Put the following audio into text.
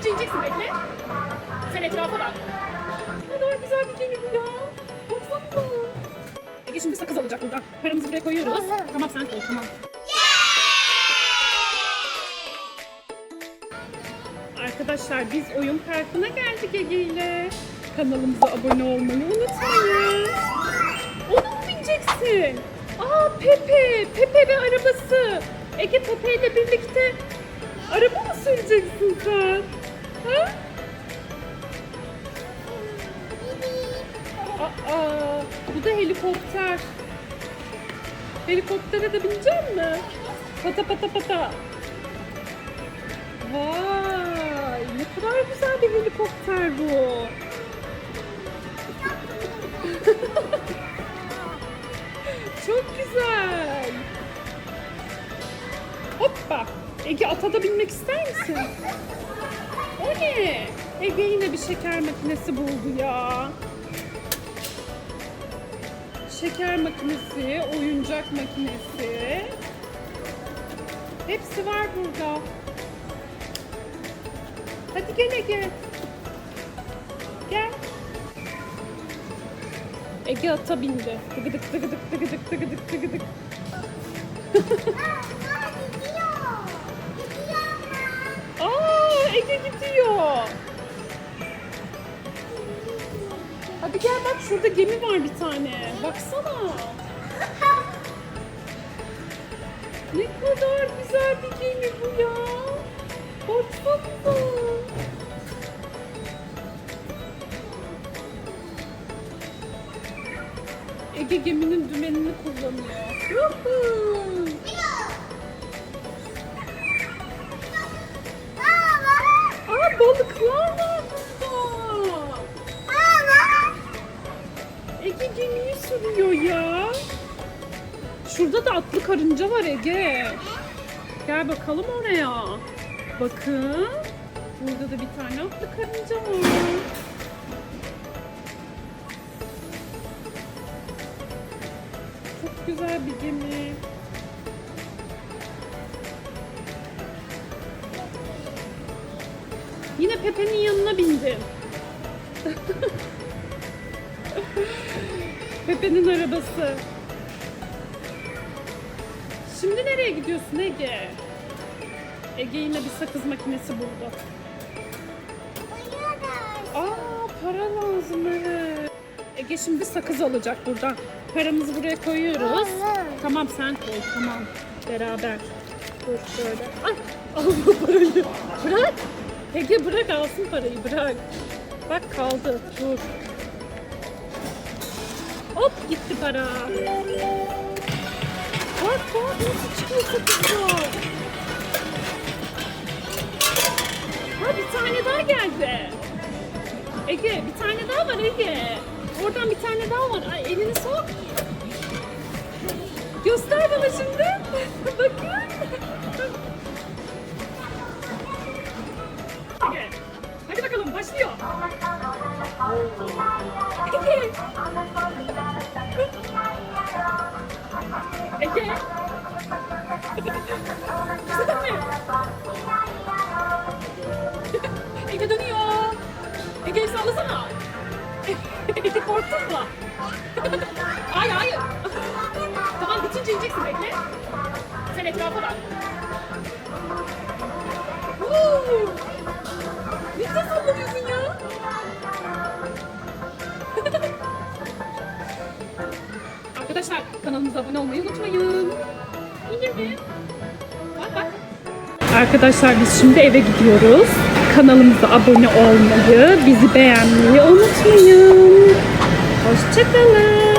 bitince ineceksin bekle. Sen etrafa bak. Ne kadar güzel bir gemi bu ya. Baksana. Ege şimdi sakız alacak buradan. Paramızı buraya koyuyoruz. Tamam sen koy tamam. Arkadaşlar biz oyun parkına geldik Ege ile. Kanalımıza abone olmayı unutmayın. Ona mı bineceksin? Aa Pepe, Pepe ve arabası. Ege Pepe ile birlikte araba mı süreceksin sen? Aa, bu da helikopter. Helikoptere de binecek mi? Pata pata pata. Vay, ne kadar güzel bir helikopter bu. Çok güzel. Hoppa. Ege ata da binmek ister misin? O ne? Ege yine bir şeker makinesi buldu ya. Şeker makinesi, oyuncak makinesi. Hepsi var burada. Hadi gel Ege. Gel. Ege ata bindi. Tıgıdık tıgıdık tıgıdık tıgıdık tıgıdık. şurada gemi var bir tane. Baksana. Ne kadar güzel bir gemi bu ya. Baksana. Ege geminin dümenini kullanıyor. Yuhuu. Sürüyor ya. Şurada da atlı karınca var Ege. Gel bakalım oraya. Bakın. Burada da bir tane atlı karınca var. Çok güzel bir gemi. Yine Pepe'nin yanına bindim. Pepe'nin arabası. Şimdi nereye gidiyorsun Ege? Ege yine bir sakız makinesi buldu. Aa para lazım evet. Ege şimdi sakız alacak buradan. Paramızı buraya koyuyoruz. Tamam sen koy tamam. Beraber. Dur şöyle. Ay al bu parayı. Bırak. Ege bırak alsın parayı bırak. Bak kaldı. Dur. Hop gitti para. Bak bak nasıl çıkıyor sakızlar. Ha bir tane daha geldi. Ege bir tane daha var Ege. Oradan bir tane daha var. Ay elini sok. Göster bana şimdi. Bakın. Ege dönüyor. Ege'yi sallasana. Ege korktun mu? hayır hayır. tamam bitince ineceksin bekle. Sen etrafa bak. Ne güzel sallanıyorsun ya. Arkadaşlar kanalımıza abone olmayı unutmayın. Arkadaşlar biz şimdi eve gidiyoruz. Kanalımıza abone olmayı, bizi beğenmeyi unutmayın. Hoşçakalın.